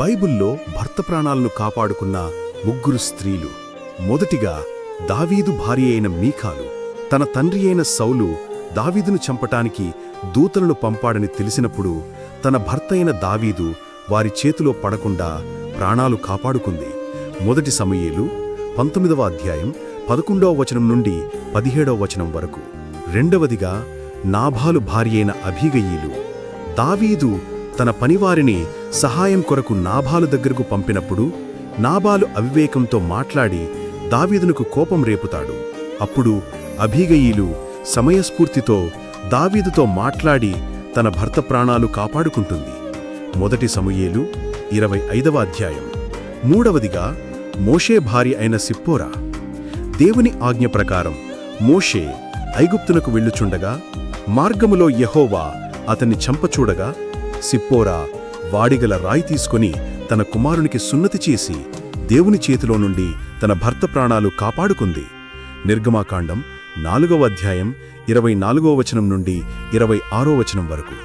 బైబిల్లో భర్త ప్రాణాలను కాపాడుకున్న ముగ్గురు స్త్రీలు. మొదటిగా దావీదు భార్య అయిన మీకాలు తన తండ్రి అయిన సౌలు దావీదును చంపటానికి దూతలను పంపాడని తెలిసినప్పుడు తన భర్త అయిన దావీదు వారి చేతిలో పడకుండా ప్రాణాలు కాపాడుకుంది. మొదటి సమయేలు పంతొమ్మిదవ అధ్యాయం పదకొండవ వచనం నుండి పదిహేడవ వచనం వరకు. రెండవదిగా నాభాలు భార్య అయిన అభిగయీలు దావీదు తన పనివారిని సహాయం కొరకు నాభాలు దగ్గరకు పంపినప్పుడు నాబాలు అవివేకంతో మాట్లాడి దావీదునకు కోపం రేపుతాడు. అప్పుడు అభిగయీలు సమయస్ఫూర్తితో దావీదుతో మాట్లాడి తన భర్త ప్రాణాలు కాపాడుకుంటుంది. మొదటి సమూయేలు ఇరవై ఐదవ అధ్యాయం. మూడవదిగా మోషే భార్య అయిన సిప్పోరా. దేవుని ఆజ్ఞ ప్రకారం మోషే ఐగుప్తునకు వెళ్ళుచుండగా మార్గములో యహోవా అతన్ని చంపచూడగా సిప్పోరా వాడిగల రాయి తీసుకుని తన కుమారునికి సున్నతి చేసి దేవుని చేతిలో నుండి తన భర్త ప్రాణాలు కాపాడుకుంది. నిర్గమాకాండం నాలుగవ అధ్యాయం ఇరవై నాలుగో వచనం నుండి ఇరవై ఆరో వచనం వరకు.